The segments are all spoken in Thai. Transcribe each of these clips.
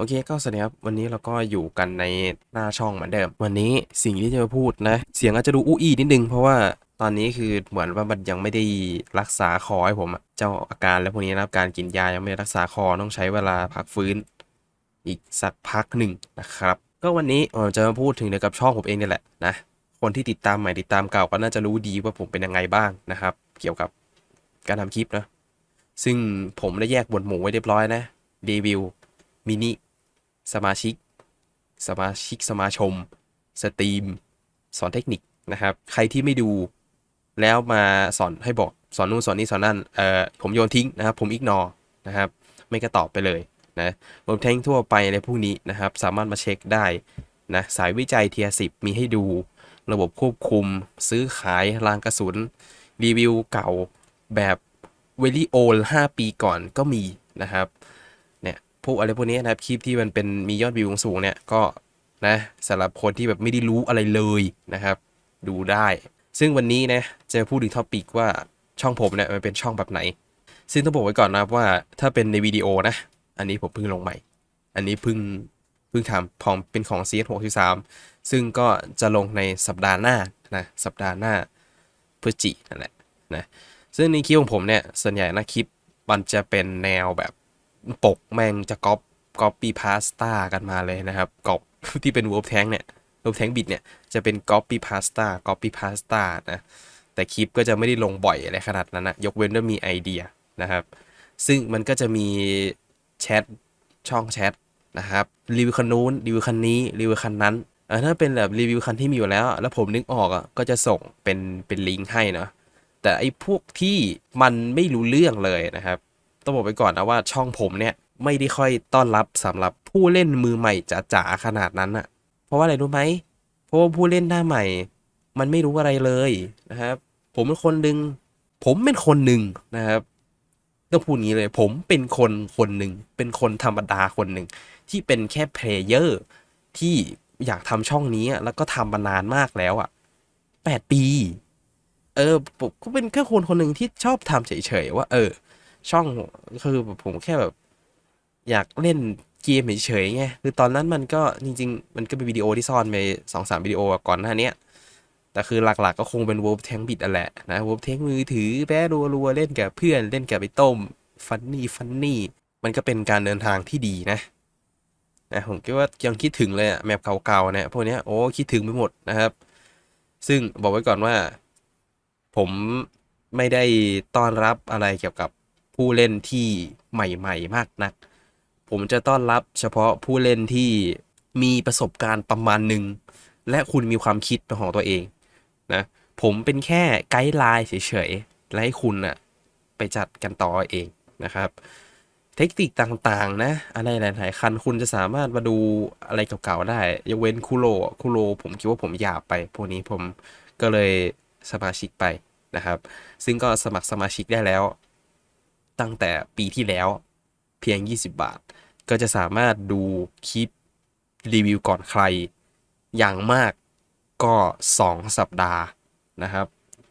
โอเคก็สวัสดีครับ วันนี้เราก็อยู่กันในหน้าช่องเหมือนเดิม วันนี้สิ่งที่จะมาพูดนะ เสียงอาจจะดูอู้อี้นิดนึง เพราะว่าตอนนี้คือเหมือนว่ามันยังไม่ได้รักษาคอให้ผมเจ้าอาการและพวกนี้นะการกินยายังไม่ได้รักษาคอต้องใช้เวลาพักฟื้น อีกสักพักหนึ่งนะครับ ก็วันนี้ผมจะมาพูดถึงเกี่ยวกับช่องผมเองนี่แหละนะคนที่ติดตามใหม่ติดตามเก่าก็น่าจะรู้ดีว่าผมเป็นยังไงบ้างนะครับ เกี่ยวกับการทำคลิปนะซึ่งผมได้แยกบทหมู่ไว้เรียบร้อยนะรีวิวมินิ สมาชิก สมาชิกสมาชม สตรีม สอนเทคนิคนะครับ ใครที่ไม่ดูแล้วมาสอนให้บอกสอนนู่นสอนนี่สอนนั่นเอ่อผมโยนทิ้งนะครับ ผมอิกนอนะครับ ไม่ก็ตอบไปเลยนะผมแทงทั่วไปในพวกนี้นะครับ สามารถมาเช็คได้นะสายวิจัยเทียสิบมีให้ดู ระบบควบคุม ซื้อขายรางกระสุน รีวิวเก่าแบบเวลี่โอล5ปีก่อนก็มีนะครับ พวกอะไรพวกนี้นะครับคลิปที่มันเป็นมียอดวิวสูงเนี่ยก็นะสำหรับคนที่แบบไม่ได้รู้อะไรเลยนะครับ ดูได้ ซึ่งวันนี้นะจะพูดถึงท็อปิกว่าช่องผมเนี่ยมันเป็นช่องแบบไหน ซึ่งต้องบอกไว้ก่อนนะครับว่าถ้าเป็นในวิดีโอนะ อันนี้ผมเพิ่งลงใหม่ อันนี้เพิ่งเพิ่งทำพร้อมเป็นของ CS 63ซึ่งก็จะลงในสัปดาห์หน้านะสัปดาห์หน้าพฤศจินั่นแหละนะซึ่งในคลิปของผมเนี่ยส่วนใหญ่นะคลิปมันจะเป็นแนวแบบ ปกแม่งจะก๊อปก๊อปปี้พาสต้ากันมาเลยนะครับก๊อปที่เป็น Wolf Tank เนี่ย Wolf Tank Bit เนี่ยจะเป็นก๊อปปี้พาสต้าก๊อปปี้พาสต้านะแต่คลิปก็จะไม่ได้ลงบ่อยอะไรขนาดนั้นนะยกเว้นว่ามีไอเดียนะครับ ซึ่งมันก็จะมีแชทช่องแชทนะครับรีวิวคันนู้นรีวิวคันนี้รีวิวคันนั้นถ้าเป็นแบบรีวิวคันที่มีอยู่แล้ว แล้วผมนึกออกอะก็จะส่งเป็นเป็นลิงก์ให้เนาะแต่ไอ้พวกที่มันไม่รู้เรื่องเลยนะครับ ต้องบอกไปก่อนนะว่าช่องผมเนี่ยไม่ได้ค่อยต้อนรับสำหรับผู้เล่นมือใหม่จ๋าๆขนาดนั้นอะเพราะว่าอะไรรู้ไหมเพราะว่าผู้เล่นหน้าใหม่ มันไม่รู้อะไรเลยนะครับ ผมเป็นคนหนึ่งผมเป็นคนหนึ่งนะครับต้องพูดงี้เลย ผมเป็นคนคนหนึ่งเป็นคนธรรมดาคนหนึ่งที่เป็นแค่เพลเยอร์ที่อยากทำช่องนี้แล้วก็ทำมานานมากแล้วอะแปดปี เออผมก็เป็นแค่คนคนหนึ่งที่ชอบทำเฉยๆว่า เออ ช่องคือผมแค่แบบ อยากเล่นเกมเฉยๆไงคือตอนนั้นมันก็จริง ๆ มันก็เป็นวิดีโอที่ซ่อนไปสองสามวิดีโอก่อนหน้านี้แต่คือหลักๆก็คงเป็น Wolf Tank Bit อะแหละนะ Wolf Tank มือถือแป๊รัวๆเล่นกับเพื่อนเล่นกับไปต้มฟันนี่ฟันนี่มันก็เป็นการเดินทางที่ดีนะนะผมคิดว่ายังคิดถึงเลยอะแมปเก่าๆเนี่ยพวกเนี้ยโอ้คิดถึงไปหมดนะครับ ซึ่งบอกไว้ก่อนว่า ผมไม่ได้ต้อนรับอะไรเกี่ยวกับ ผู้เล่นที่ใหม่ๆ มากนัก ผมจะต้อนรับเฉพาะผู้เล่นที่มีประสบการณ์ประมาณหนึ่ง และคุณมีความคิดเป็นของตัวเองนะผมเป็นแค่ไกด์ไลน์เฉยๆ และให้คุณน่ะไปจัดกันต่อเองนะครับ เทคนิคต่างๆ นะ อะไรหลายๆคันคุณจะสามารถมาดูอะไรเก่าๆ ได้ยกเว้นคูโรคูโรผมคิดว่าผมหยาบไป พวกนี้ผมก็เลยสมาชิกไปนะครับ ซึ่งก็สมัครสมาชิกได้แล้ว ตั้งแต่ปีที่แล้วเพียง 20 บาท ก็จะสามารถดูคลิปรีวิวก่อนใคร อย่างมากก็ 2 สัปดาห์นะครับ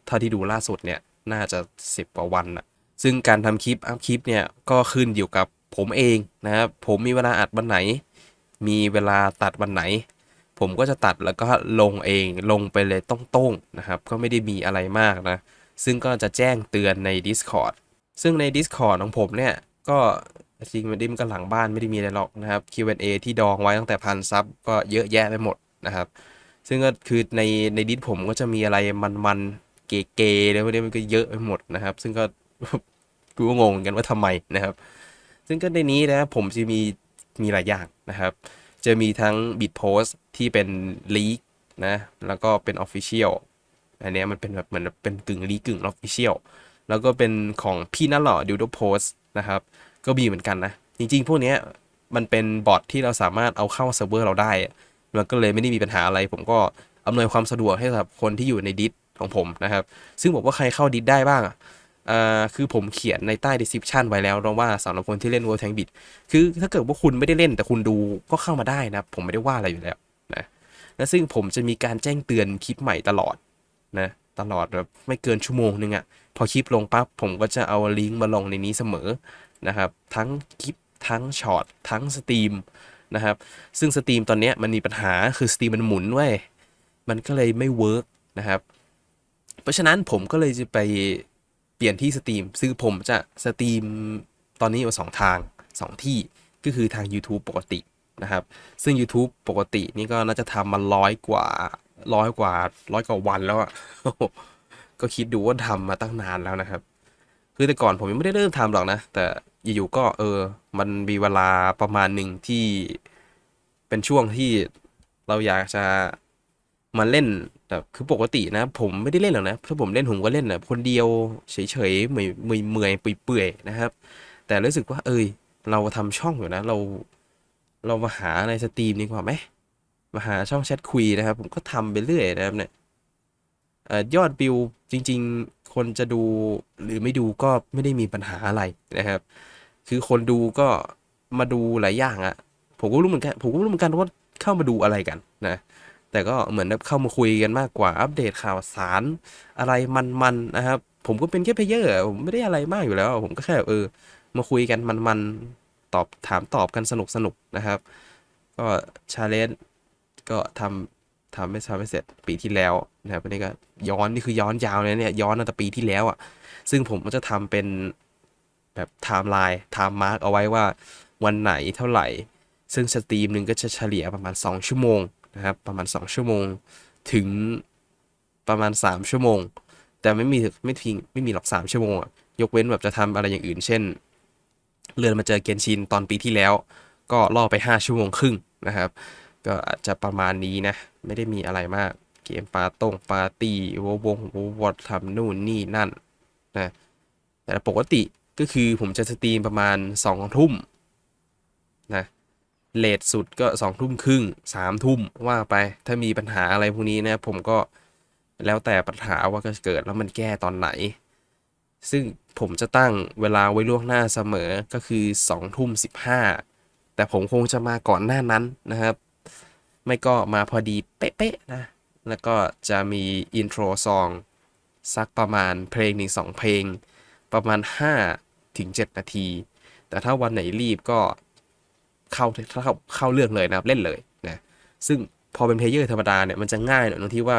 เท่าที่ดูล่าสุดเนี่ย น่าจะ 10กว่าวันนะซึ่งการทำคลิปอัพคลิปเนี่ยก็ขึ้นอยู่กับผมเองนะครับ ผมมีเวลาอัดวันไหน มีเวลาตัดวันไหน ผมก็จะตัดแล้วก็ลงเองลงไปเลยต้องๆนะครับ ก็ไม่ได้มีอะไรมากนะ ซึ่งก็จะแจ้งเตือนใน Discord ซึ่งใน Discord ของผมเนี่ย ก็จริงมันดิมก็หลังบ้านไม่ได้มีอะไรหรอกนะครับ Q&A ที่ดองไว้ตั้งแต่พันซับก็เยอะแยะไปหมดนะครับ ซึ่งก็คือในในดิสผมก็จะมีอะไรมันๆเก๋ๆแล้วพวกนี้มันก็เยอะไปหมดนะครับ ซึ่งก็กูก็งงกันว่าทำไมนะครับ ซึ่งก็ในนี้นะผมจะมีมีหลายอย่างนะครับ จะมีทั้งบิดโพสที่เป็นลีกนะ แล้วก็เป็นออฟฟิเชียลอันนี้มันเป็นแบบเหมือนเป็นกึ่งลีกกึ่งออฟฟิเชียล แล้วก็เป็นของพี่นั่นหล่อดิวโดโพสนะครับ ก็มีเหมือนกันนะ จริงๆ พวกนี้มันเป็นบอทที่เราสามารถเอาเข้าเซิร์ฟเวอร์เราได้ มันก็เลยไม่ได้มีปัญหาอะไร ผมก็อำนวยความสะดวกให้กับคนที่อยู่ในดิสของผมนะครับ ซึ่งบอกว่าใครเข้าดิสได้บ้างอะคือผมเขียนในใต้ description ไว้แล้วว่าสำหรับคนที่เล่น World Tank Bit คือถ้าเกิดว่าคุณไม่ได้เล่นแต่คุณดูก็เข้ามาได้นะ ผมไม่ได้ว่าอะไรอยู่แล้วนะและซึ่งผมจะมีการแจ้งเตือนคลิปใหม่ตลอดนะ ตลอดแบบไม่เกินชั่วโมงนึงอะ่ะพอคลิปลงปั๊บผมก็จะเอาลิงก์มาลงในนี้เสมอนะครับ ทั้งคลิปทั้งช็อตทั้งสตรีมนะครับ ซึ่งสตรีมตอนเนี้ยมันมีปัญหาคือสตรีมมันหมุนเว้ยมันก็เลยไม่เวิร์กนะครับ เพราะฉะนั้นผมก็เลยจะไปเปลี่ยนที่สตรีมซึ่งผมจะสตรีมตอนนี้อยู่สองทางสองที่ก็คือทาง YouTube ปกตินะครับ ซึ่ง YouTube ปกตินี่ก็น่าจะทำมาร้อยกว่า ร้อยกว่าร้อยกว่าวันแล้วอะก็คิดดูว่าทำมาตั้งนานแล้วนะครับ คือแต่ก่อนผมยังไม่ได้เริ่มทำหรอกนะ แต่อยู่ๆก็เออ มันมีเวลาประมาณหนึ่งที่เป็นช่วงที่เราอยากจะมาเล่นแบบคือปกตินะ ผมไม่ได้เล่นหรอกนะถ้าผมเล่นผมก็เล่นแบบคนเดียวเฉยๆเมื่อยเมื่อยเมื่อยเปื่อยๆนะครับ แต่รู้สึกว่า เอยเราทำช่องอยู่นะ เรา เรามาหาในสตรีมดีกว่าไหม มาหาช่องแชทคุยนะครับ ผมก็ทำไปเรื่อยนะครับเนี่ยยอดวิวจริง ๆ คนจะดูหรือไม่ดูก็ไม่ได้มีปัญหาอะไรนะครับ คือคนดูก็มาดูหลายอย่างอะผมก็รู้เหมือนกัน ผมก็รู้เหมือนกันว่าเข้ามาดูอะไรกันนะ แต่ก็เหมือนเข้ามาคุยกันมากกว่า อัปเดตข่าวสารอะไรมันๆนะครับ ผมก็เป็นแค่เพลเยอร์ผมไม่ได้อะไรมากอยู่แล้ว ผมก็แค่เออ มาคุยกันมันๆตอบถามตอบกันสนุกๆนะครับ ก็ชาเลนจ์ ก็ทำทำไม่ทำไม่เสร็จปีที่แล้วนะครับนนี้ก็ย้อนนี่คือย้อนยาวเลยเนี่ยย้อนตั้งแต่ปีที่แล้วอะ ซึ่งผมก็จะทำเป็นแบบไทม์ไลน์ไทม์มาร์กเอาไว้ว่าวันไหนเท่าไหร่ ซึ่งสตรีมหนึ่งก็จะเฉลี่ยประมาณ 2 ชั่วโมงนะครับ ประมาณ 2 ชั่วโมงถึงประมาณ 3 ชั่วโมง แต่ไม่มีไม่พิงไม่มีหรอก 3 ชั่วโมงอะยกเว้นแบบจะทำอะไรอย่างอื่น เช่นเลื่อนมาเจอเกนชินตอนปีที่แล้ว ก็ล่อไป 5 ชั่วโมงครึ่งนะครับ ก็อาจจะประมาณนี้นะ ไม่ได้มีอะไรมาก เกมปาตงปาตี้ววงววอดทำนู่นนี่นั่นนะ แต่ปกติก็คือผมจะสตรีมประมาณ2ทุ่มนะเลทสุดก็2ทุ่มครึ่ง3ทุ่มว่าไป ถ้ามีปัญหาอะไรพวกนี้นะผมก็แล้วแต่ปัญหาว่าเกิดแล้วมันแก้ตอนไหน ซึ่งผมจะตั้งเวลาไว้ล่วงหน้าเสมอก็คือ2ทุ่ม15แต่ผมคงจะมาก่อนหน้านั้นนะครับ ไม่ก็มาพอดีเป๊ะๆนะ แล้วก็จะมีอินโทรซองสักประมาณเพลงหนึ่งสองเพลง ประมาณ 5 ถึง 7 นาที แต่ถ้าวันไหนรีบก็เข้าเข้าเข้าเรื่องเลยนะครับ เล่นเลยนะ ซึ่งพอเป็นเพลเยอร์ธรรมดาเนี่ยมันจะง่ายหน่อยตรงที่ว่า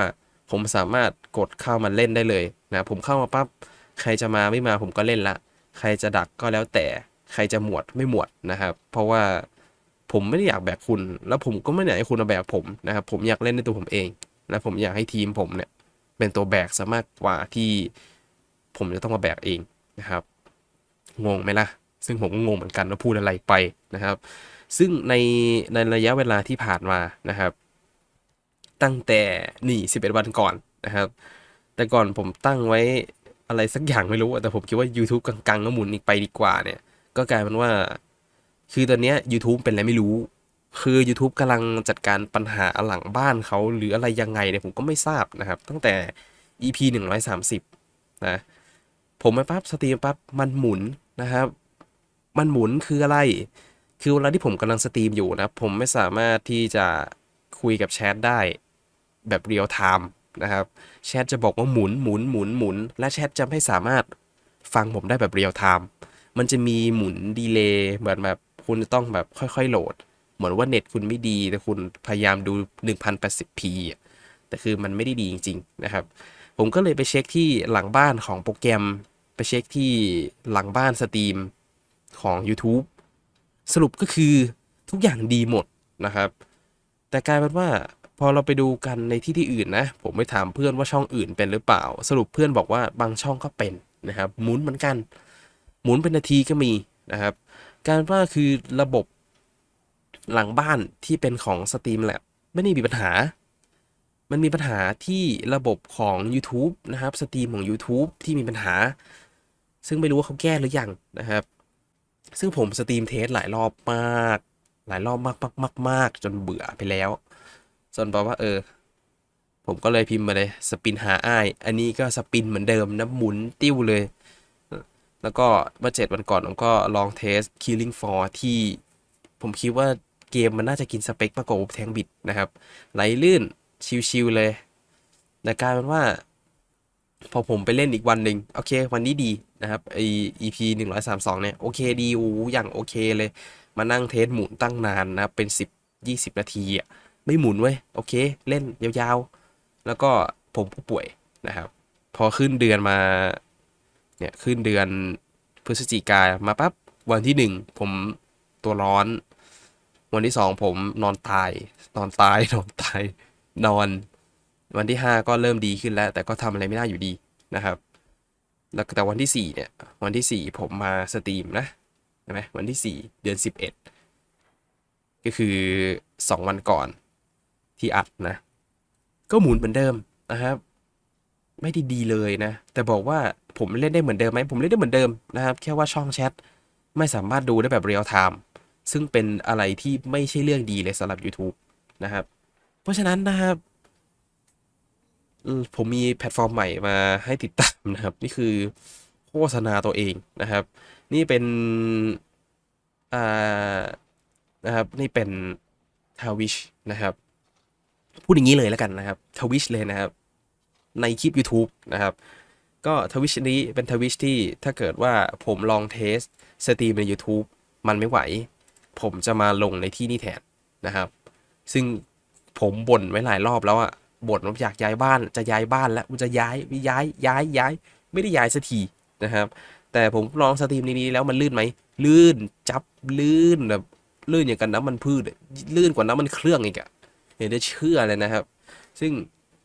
ผมสามารถกดเข้ามาเล่นได้เลยนะผมเข้ามาปั๊บใครจะมาไม่มาผมก็เล่นละ ใครจะดักก็แล้วแต่ใครจะหมวดไม่หมวดนะครับ เพราะว่า ผมไม่ได้อยากแบกคุณ แล้วผมก็ไม่ได้อยากให้คุณมาแบกผมนะครับ ผมอยากเล่นในตัวผมเอง และผมอยากให้ทีมผมเนี่ย เป็นตัวแบกซะมากกว่าที่ผมจะต้องมาแบกเองนะครับ งงไหมล่ะ ซึ่งผมก็งงเหมือนกันว่าพูดอะไรไปนะครับ ซึ่งในในระยะเวลาที่ผ่านมานะครับ ตั้งแต่นี่11 วันก่อนนะครับ แต่ก่อนผมตั้งไว้อะไรสักอย่างไม่รู้แต่ผมคิดว่า YouTube กังๆแล้วหมุนอีกไปดีกว่าเนี่ย ก็กลายเป็นว่า คือตอนเนี้ย YouTube เป็นอะไรไม่รู้ คือ YouTube กำลังจัดการปัญหาหลังบ้านเขาหรืออะไรยังไงเนี่ยผมก็ไม่ทราบนะครับ ตั้งแต่ EP 130 นะ ผมไปปั๊บสตรีมปั๊บมันหมุนนะครับ มันหมุนคืออะไร คือเวลาที่ผมกำลังสตรีมอยู่นะ ผมไม่สามารถที่จะคุยกับแชทได้แบบเรียลไทม์นะครับ แชทจะบอกว่าหมุนหมุนหมุนหมุน และแชทจะไม่สามารถฟังผมได้แบบเรียลไทม์มันจะมีหมุนดีเลย์เหมือนแบบ คุณจะต้องแบบค่อยๆโหลด เหมือนว่าเน็ตคุณไม่ดีแต่คุณพยายามดู 1080p แต่คือมันไม่ได้ดีจริง ๆ นะครับ ผมก็เลยไปเช็คที่หลังบ้านของโปรแกรม ไปเช็คที่หลังบ้านสตรีมของ YouTube สรุปก็คือทุกอย่างดีหมดนะครับ แต่กลายเป็นว่าพอเราไปดูกันในที่ที่อื่นนะ ผมไปถามเพื่อนว่าช่องอื่นเป็นหรือเปล่า สรุปเพื่อนบอกว่าบางช่องก็เป็นนะครับหมุนเหมือนกัน หมุนเป็นนาทีก็มีนะครับ การว่าคือระบบหลังบ้านที่เป็นของ Steam Lab ไม่ได้มีปัญหา มันมีปัญหาที่ระบบของ YouTube นะครับสตรีมของ YouTube ที่มีปัญหา ซึ่งไม่รู้ว่าเขาแก้หรือยังนะครับ ซึ่งผมสตรีมเทสหลายรอบมาก หลายรอบมากมากมากมากจนเบื่อไปแล้วจนบอกว่าเออ ผมก็เลยพิมพ์มาเลยสปินหาอ้าย อันนี้ก็สปินเหมือนเดิมนะหมุนติ้วเลย แล้วก็เมื่อเจ็ดวันก่อนผมก็ลองเทส Killing Floor ที่ผมคิดว่าเกมมันน่าจะกินสเปคมากกว่าแทงบิดนะครับ ไหลลื่นชิวๆเลยแต่กลายเป็นว่า พอผมไปเล่นอีกวันหนึ่งโอเค วันนี้ดีนะครับไอ EP หนึ่งร้อยสามสองเนี่ย โอเคดีอูอย่างโอเคเลย มานั่งเทสหมุนตั้งนานนะครับเป็น 10 20 นาทีอะไม่หมุนเว้ย โอเค เล่นยาวๆ แล้วก็ผมก็ป่วยนะครับ พอขึ้นเดือนมา เนี่ยขึ้นเดือนพฤศจิกามาปั๊บวันที่หนึ่งผมตัวร้อน วันที่สองผมนอนตาย นอนตาย นอนตาย นอน วันที่ห้าก็เริ่มดีขึ้นแล้ว แต่ก็ทำอะไรไม่ได้อยู่ดีนะครับ แล้วแต่วันที่สี่เนี่ย วันที่สี่ผมมาสตรีมนะใช่ไหมวันที่สี่เดือนสิบเอ็ดก็คือสองวันก่อนที่อัดนะ ก็หมุนเหมือนเดิมนะครับ ไม่ได้ดีเลยนะ แต่บอกว่า ผมเล่นได้เหมือนเดิมไหมผมเล่นได้เหมือนเดิมนะครับ แค่ว่าช่องแชทไม่สามารถดูได้แบบเรียลไทม์ซึ่งเป็นอะไรที่ไม่ใช่เรื่องดีเลยสำหรับ YouTube นะครับ เพราะฉะนั้นนะครับผมมีแพลตฟอร์มใหม่มาให้ติดตามนะครับ นี่คือโฆษณาตัวเองนะครับ นี่เป็นอ่านะครับนี่เป็นทวิชนะครับพูดอย่างนี้เลยแล้วกันนะครับทวิชเลยนะครับ ในคลิป YouTube นะครับ ก็ทวิชนี้เป็นทวิชที่ถ้าเกิดว่าผมลองเทสสตรีมใน YouTube มันไม่ไหว ผมจะมาลงในที่นี่แทนนะครับ ซึ่งผมบ่นไว้หลายรอบแล้วอะบ่นว่าอยากย้ายบ้านจะย้ายบ้านแล้วจะย้ายย้ายย้ายย้าย ไม่ได้ย้ายสักทีนะครับ แต่ผมลองสตรีมนี้แล้วมันลื่นไหมลื่นจับลื่นแบบลื่นอย่างกันน้ำมันพืชลื่นกว่าน้ำมันเครื่องอีกอะเห็นได้เชื่อเลยนะครับ ซึ่ง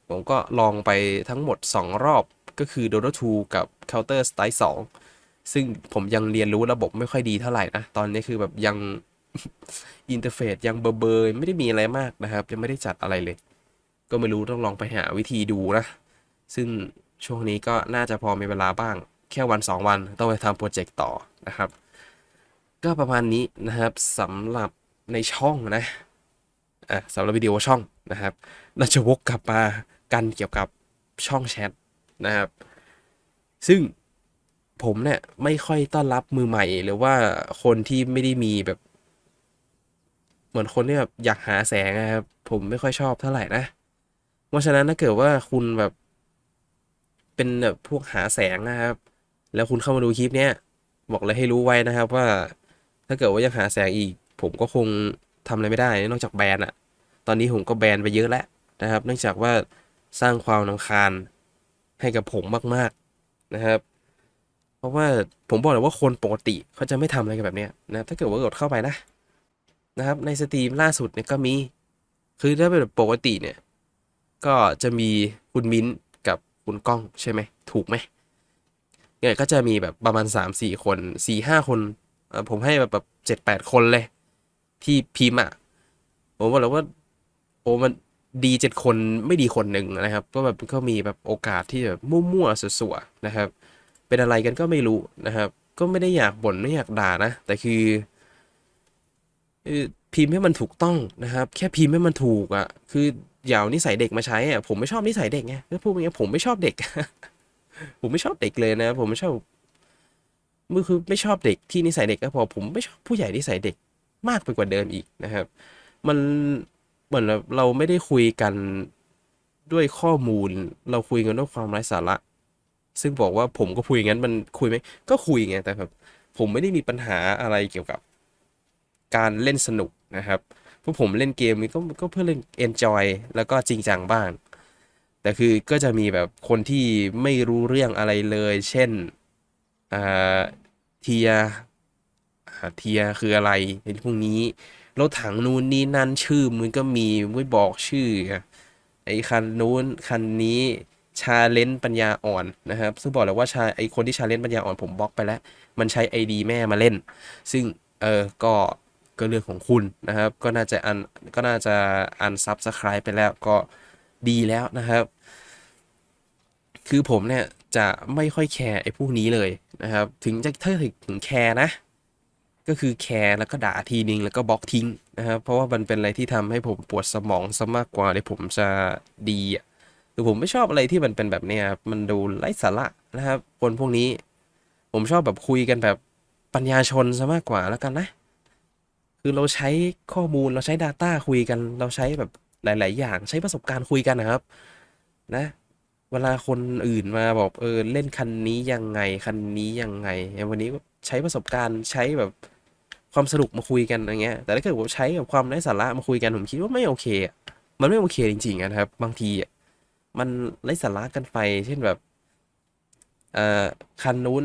ผมก็ลองไปทั้งหมด 2 รอบ ก็คือ Dota 2 กับ Counter Strike 2 ซึ่งผมยังเรียนรู้ระบบไม่ค่อยดีเท่าไหร่นะ ตอนนี้คือแบบยังอินเทอร์เฟซยังเบอร์เบอร์ไม่ได้มีอะไรมากนะครับ ยังไม่ได้จัดอะไรเลย ก็ไม่รู้ต้องลองไปหาวิธีดูนะ ซึ่งช่วงนี้ก็น่าจะพอมีเวลาบ้าง แค่วัน 2 วันต้องไปทำโปรเจกต์ต่อนะครับ ก็ประมาณนี้นะครับสำหรับในช่องนะอะสำหรับวิดีโอช่องนะครับน่าจะวกกลับมากันเกี่ยวกับช่องแชท นะครับ ซึ่งผมเนี่ยไม่ค่อยต้อนรับมือใหม่ หรือว่าคนที่ไม่ได้มีแบบ เหมือนคนที่แบบอยากหาแสงนะครับ ผมไม่ค่อยชอบเท่าไหร่นะ เพราะฉะนั้นถ้าเกิดว่าคุณแบบ เป็นแบบพวกหาแสงนะครับ แล้วคุณเข้ามาดูคลิปเนี้ยบอกเลยให้รู้ไว้นะครับว่า ถ้าเกิดว่ายังหาแสงอีก ผมก็คงทำอะไรไม่ได้ นอกจากแบนอะตอนนี้ผมก็แบนไปเยอะแล้วนะครับ เนื่องจากว่าสร้างความนำคาญ ให้กับผมมากๆนะครับ เพราะว่าผมบอกเลยว่าคนปกติเขาจะไม่ทำอะไรกันแบบเนี้ยนะถ้าเกิดว่ากดเข้าไปนะนะครับในสตรีมล่าสุดเนี่ยก็มี คือถ้าเป็นแบบปกติเนี่ย ก็จะมีคุณมิ้นกับคุณก้องใช่ไหมถูกไหมเนี่ยก็จะมีแบบประมาณ 3 4 คน 4 5 คนเอ่อผมให้แบบแบบเจ็ดแปดคนเลย ที่พิมพ์อะผมบอกเลยว่า โอ้มัน ดีเจ็ดคนไม่ดีคนหนึ่งนะครับ ก็แบบก็มีแบบโอกาสที่แบบมั่วๆสัวๆนะครับ เป็นอะไรกันก็ไม่รู้นะครับ ก็ไม่ได้อยากบ่นไม่อยากด่านะ แต่คือพิมพ์ให้มันถูกต้องนะครับ แค่พิมพ์ให้มันถูกอะ คืออย่าเอานิสัยเด็กมาใช้อะผมไม่ชอบนิสัยเด็กไงก็พูดอย่างเงี้ยผมไม่ชอบเด็ก ผมไม่ชอบเด็กเลยนะ ผมไม่ชอบมือคือไม่ชอบเด็กที่นิสัยเด็กก็พอผมไม่ชอบผู้ใหญ่นิสัยเด็กมากไปกว่าเดิมอีกนะครับ มัน เหมือนแบบเราไม่ได้คุยกันด้วยข้อมูล เราคุยกันด้วยความไร้สาระ ซึ่งบอกว่าผมก็คุยงั้นมันคุยไหมก็คุยไงแต่แบบผมไม่ได้มีปัญหาอะไรเกี่ยวกับ การเล่นสนุกนะครับเพราะผมเล่นเกมนี้ก็ก็เพื่อเล่น enjoy แล้วก็จริงจังบ้าง แต่คือก็จะมีแบบคนที่ไม่รู้เรื่องอะไรเลย เช่นอ่าเทียเทียคืออะไรในพวกนี้ รถถังนู้นนี่นั่นชื่อมันก็มีไม่บอกชื่อไอ้คันนู้นคันนี้ชาเลนจ์ปัญญาอ่อนนะครับ ซึ่งบอกเลยว่าชาไอ้คนที่ชาเลนจ์ปัญญาอ่อนผมบล็อกไปแล้ว มันใช้ ID แม่มาเล่น ซึ่งเออก็ก็เรื่องของคุณนะครับ ก็น่าจะอันก็น่าจะอันซับสไคร b e ไปแล้วก็ดีแล้วนะครับ คือผมเนี่ยจะไม่ค่อยแคร์ไอ้พวกนี้เลยนะครับ ถึงจะถ้าถึงแคร์นะ ก็คือแคร์แล้วก็ด่าทีนึงแล้วก็บล็อกทิ้งนะครับเพราะว่ามันเป็นอะไรที่ทำให้ผมปวดสมองซะมากกว่าเลยผมจะดีอะคือผมไม่ชอบอะไรที่มันเป็นแบบเนี้ยมันดูไร้สาระนะครับ คนพวกนี้ ผมชอบแบบคุยกันแบบปัญญาชนซะมากกว่าแล้วกันนะ คือเราใช้ข้อมูลเราใช้ Data คุยกัน เราใช้แบบหลาย ๆ อย่างใช้ประสบการณ์คุยกันนะครับ นะ เวลาคนอื่นมาบอกเออเล่นคันนี้ยังไงคันนี้ยังไงวันนี้ใช้ประสบการณ์ใช้แบบ ความสนุกมาคุยกันอะไรเงี้ยแต่ถ้าเกิดผมใช้กับความไร้สาระมาคุยกันผมคิดว่าไม่โอเค มันไม่โอเคจริงๆนะครับ บางทีอะมันไร้สาระกันไป เช่นแบบเอ่อคันนู้น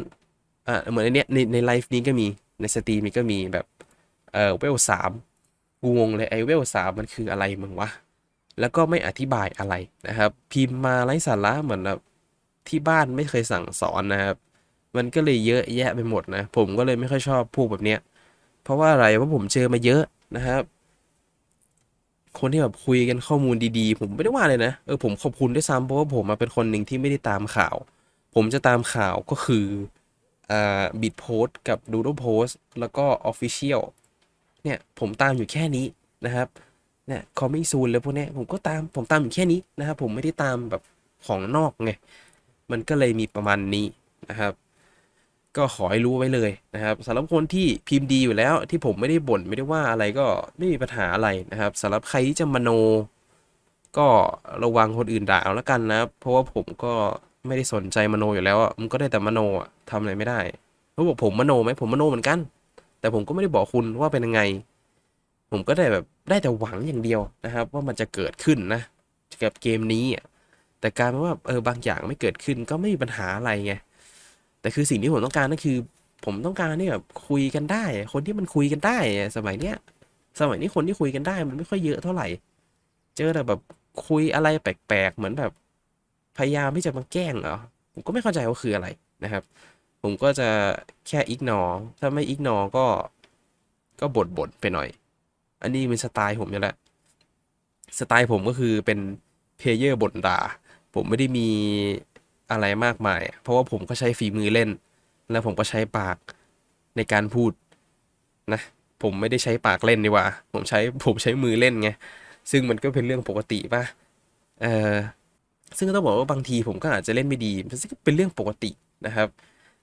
อ่าเหมือนในเนี้ยในในไลฟ์นี้ก็มีในสตรีมนี้ก็มีแบบเอ่อเวลสามกูงงเลยไอเวลสามมันคืออะไรมึงวะแล้วก็ไม่อธิบายอะไรนะครับ พิมพ์มาไร้สาระเหมือนแบบที่บ้านไม่เคยสั่งสอนนะครับ มันก็เลยเยอะแยะไปหมดนะ ผมก็เลยไม่ค่อยชอบพวกแบบเนี้ย เพราะว่าอะไรเพราะผมเจอมาเยอะนะครับ คนที่แบบคุยกันข้อมูลดีๆ ผมไม่ได้ว่าเลยนะเออผมขอบคุณด้วยซ้ำเพราะว่าผมมาเป็นคนหนึ่งที่ไม่ได้ตามข่าว ผมจะตามข่าวก็คืออ่าบิดโพสกับดูโดโพสแล้วก็ออฟฟิเชียลเนี่ยผมตามอยู่แค่นี้นะครับเนี่ย coming soon เลยพวกเนี้ยผมก็ตามผมตามอยู่แค่นี้นะครับผมไม่ได้ตามแบบของนอกไงมันก็เลยมีประมาณนี้นะครับ ก็ขอให้รู้ไว้เลยนะครับสำหรับคนที่พิมพ์ดีอยู่แล้ว ที่ผมไม่ได้บ่นไม่ได้ว่าอะไรก็ไม่มีปัญหาอะไรนะครับสำหรับใครที่จะมโน ก็ระวังคนอื่นด่าเอาละกันนะครับเพราะว่าผมก็ไม่ได้สนใจมโนอยู่แล้วมันก็ได้แต่มโนอะทำอะไรไม่ได้เขาบอกผมมโนไหมผมมโนเหมือนกัน แต่ผมก็ไม่ได้บอกคุณว่าเป็นยังไง ผมก็ได้แบบได้แต่หวังอย่างเดียวนะครับ ว่ามันจะเกิดขึ้นนะกับเกมนี้อะแต่การว่าเออบางอย่างไม่เกิดขึ้นก็ไม่มีปัญหาอะไรไง แต่คือสิ่งที่ผมต้องการก็คือ ผมต้องการที่แบบคุยกันได้ คนที่มันคุยกันได้ สมัยเนี้ย สมัยนี้คนที่คุยกันได้ มันไม่ค่อยเยอะเท่าไหร่ เจอแต่แบบคุยอะไรแปลกๆ เหมือนแบบ พยายามที่จะมาแกล้งเหรอ ผมก็ไม่เข้าใจว่าคืออะไรนะครับ ผมก็จะแค่อิกนอถ้าไม่อิกนอก็ ก็บ่นบ่นๆไปหน่อย อันนี้เป็นสไตล์ผมอยู่แล้ว สไตล์ผมก็คือเป็นเพลเยอร์บ่นด่า ผมไม่ได้มี อะไรมากมาย เพราะว่าผมก็ใช้ฝีมือเล่น แล้วผมก็ใช้ปากในการพูดนะ ผมไม่ได้ใช้ปากเล่นดีกว่า ผมใช้ผมใช้มือเล่นไง ซึ่งมันก็เป็นเรื่องปกติป่ะ เออซึ่งต้องบอกว่าบางทีผมก็อาจจะเล่นไม่ดีซึ่งก็เป็นเรื่องปกตินะครับ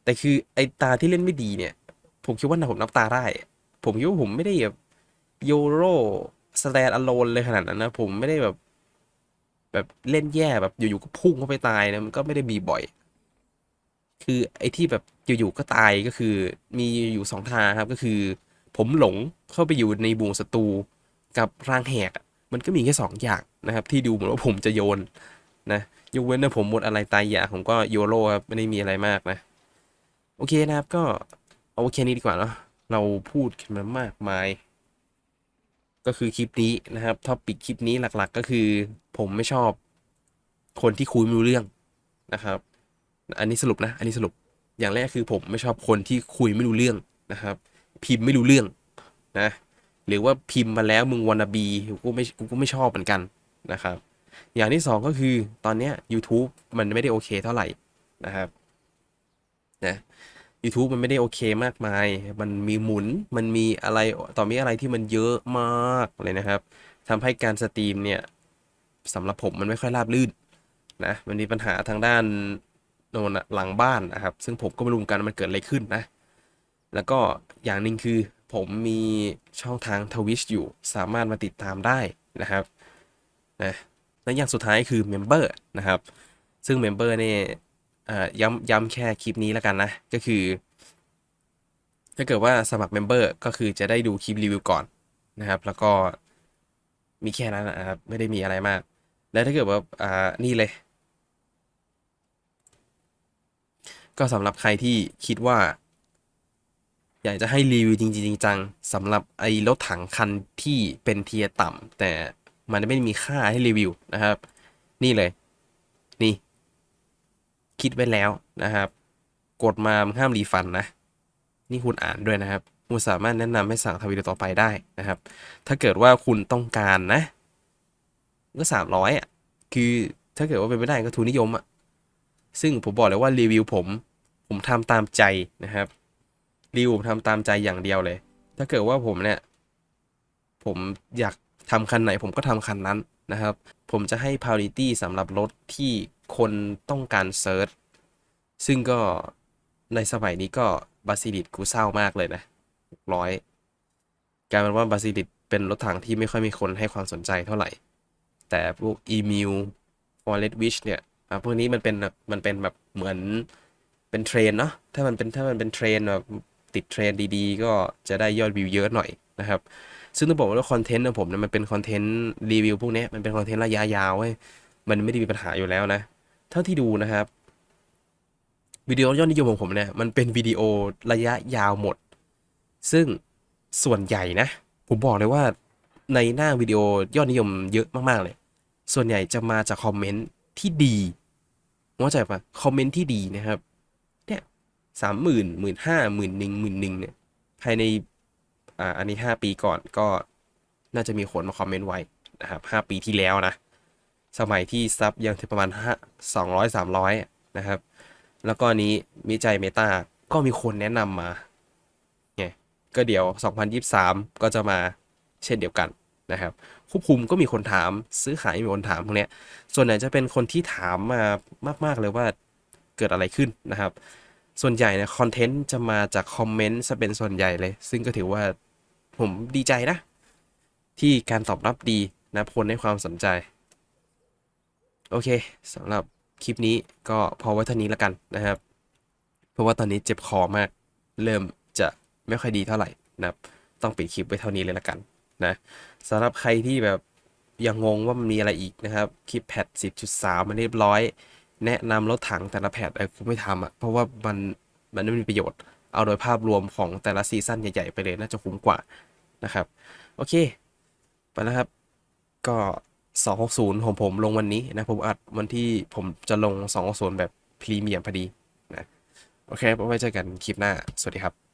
แต่คือไอ้ตาที่เล่นไม่ดีเนี่ย ผมคิดว่าผมนับตาได้ ผมคิดว่าผมไม่ได้แบบโยโรสแตนอะโลนเลยขนาดนั้นนะ ผมไม่ได้แบบ แบบเล่นแย่แบบอยู่ๆก็พุ่งเข้าไปตายนะมันก็ไม่ได้มีบ่อย คือไอ้ที่แบบอยู่ๆก็ตายก็คือ มีอยู่สองทางครับก็คือ ผมหลงเข้าไปอยู่ในบูงศัตรูกับร่างแหก มันก็มีแค่สองอย่างนะครับ ที่ดูเหมือนว่าผมจะโยนนะยกเว้นถ้าผมหมดอะไรตายอย่ากผมก็โยโร่ครับไม่ได้มีอะไรมากนะ โอเคนะครับก็เอาแค่นี้ดีกว่าเนาะเราพูดกันมามากมาย ก็คือคลิปนี้นะครับท็อปิกคลิปนี้หลักๆ ก็คือ ผมไม่ชอบคนที่คุยไม่รู้เรื่องนะครับ อันนี้สรุปนะ อันนี้สรุปอย่างแรกคือผมไม่ชอบคนที่คุยไม่รู้เรื่องนะครับ พิมพ์ไม่รู้เรื่องนะหรือว่าพิมพ์มาแล้วมึงวานาบีกูไม่กูก็ไม่ชอบเหมือนกันนะครับ อย่างที่สองก็คือตอนเนี้ย YouTube มันไม่ได้โอเคเท่าไหร่นะครับนะ YouTube มันไม่ได้โอเคมากมาย มันมีหมุน มันมีอะไรต่อมีอะไรที่มันเยอะมากเลยนะครับทำให้การสตรีมเนี่ยสำหรับผมมันไม่ค่อยราบรื่นนะ มันมีปัญหาทางด้านโน่นหลังบ้านนะครับ ซึ่งผมก็ไม่รู้เหมือนกันมันเกิดอะไรขึ้นนะ แล้วก็อย่างหนึ่งคือผมมีช่องทางทวิชอยู่ สามารถมาติดตามได้นะครับนะและอย่างสุดท้ายคือเมมเบอร์นะครับ ซึ่งเมมเบอร์เนี่ย อ่ย้ำย้ำแค่คลิปนี้แล้วกันนะ ก็คือ ถ้าเกิดว่าสมัครเมมเบอร์ก็คือจะได้ดูคลิปรีวิวก่อนนะครับ แล้วก็มีแค่นั้นนะครับ ไม่ได้มีอะไรมาก แล้วถ้าเกิดว่าอ่านี่เลย ก็สำหรับใครที่คิดว่า อยากจะให้รีวิวจริงๆจังๆสำหรับไอ้รถถังคันที่เป็นเทียต่ำแต่มันไม่มีค่าให้รีวิวนะครับ นี่เลย นี่ คิดไว้แล้วนะครับ กดมาห้ามรีฟันนะ นี่คุณอ่านด้วยนะครับ คุณสามารถแนะนำให้สั่งทวีตต่อไปได้นะครับ ถ้าเกิดว่าคุณต้องการนะ ก็สามร้อยอะ คือถ้าเกิดว่าเป็นไม่ได้ก็ทุนนิยมอะ ซึ่งผมบอกเลยว่ารีวิวผม ผมทำตามใจนะครับ รีวิวผมทำตามใจอย่างเดียวเลย ถ้าเกิดว่าผมเนี่ย ผมอยากทำคันไหนผมก็ทำคันนั้นนะครับ ผมจะให้ priority สำหรับรถที่ คนต้องการเซิร์ชซึ่งก็ในสมัยนี้ก็บาซิลิตกูเศร้ามากเลยนะร้อยกลายเป็นว่าบาซิลิตเป็นรถถังที่ไม่ค่อยมีคนให้ความสนใจเท่าไหร่ แต่พวกอีมิวฟอร์เรสวิชเนี่ยพวกนี้มันเป็นมันเป็นแบบเหมือนเป็นเทรนเนาะถ้ามันเป็นถ้ามันเป็นเทรนแบบติดเทรนด์ดีๆ ก็จะได้ยอดวิวเยอะหน่อยนะครับ ซึ่งต้องบอกว่าคอนเทนต์ของผมเนี่ยมันเป็นคอนเทนต์รีวิวพวกนี้มันเป็นคอนเทนต์ระยะยาวเว้ยมันไม่ได้มีปัญหาอยู่แล้วนะ เท่าที่ดูนะครับวิดีโอยอดนิยมของผมเนี่ยมันเป็นวิดีโอระยะยาวหมด ซึ่งส่วนใหญ่นะ ผมบอกเลยว่าในหน้าวิดีโอยอดนิยมเยอะมากๆเลย ส่วนใหญ่จะมาจากคอมเมนต์ที่ดีเข้าใจปะคอมเมนต์ที่ดีนะครับเนี่ยสามหมื่นหมื่นห้าหมื่นหนึ่งหมื่นหนึ่งเนี่ยภายในอ่าอันนี้ห้าปีก่อนก็น่าจะมีคนมาคอมเมนต์ไว้นะครับห้าปีที่แล้วนะ สมัยที่ซับยังถึงประมาณสองร้อยสามร้อยนะครับ แล้วก็นี้วิจัยเมตาก็มีคนแนะนำมาไงก็เดี๋ยว 2023 ก็จะมาเช่นเดียวกันนะครับควบคุมก็มีคนถามซื้อขายมีคนถามพวกนี้ส่วนใหญ่จะเป็นคนที่ถามมามาก ๆ เลยว่าเกิดอะไรขึ้นนะครับ ส่วนใหญ่เนี่ยคอนเทนต์จะมาจากคอมเมนต์จะเป็นส่วนใหญ่เลย ซึ่งก็ถือว่าผมดีใจนะ ที่การตอบรับดีนะคนให้ความสนใจ โอเคสำหรับคลิปนี้ก็พอไว้เท่านี้แล้วกันนะครับ เพราะว่าตอนนี้เจ็บคอมาก เริ่มจะไม่ค่อยดีเท่าไหร่นะครับต้องปิดคลิปไว้เท่านี้เลยละกันนะสำหรับใครที่แบบยังงงว่ามันมีอะไรอีกนะครับ คลิปแพท10.3 มันเรียบร้อย แนะนำรถถังแต่ละแพทไอ้กูไม่ทำอะ เพราะว่ามันมันไม่มีประโยชน์ เอาโดยภาพรวมของแต่ละซีซั่นใหญ่ ๆ ไปเลยน่าจะคุ้มกว่านะครับ โอเค ไปแล้วครับ ก็ 260 ของผมลงวันนี้นะ ผมอัดวันที่ผมจะลง 260 แบบพรีเมียมพอดีนะ โอเคไว้เจอกันคลิปหน้า สวัสดีครับ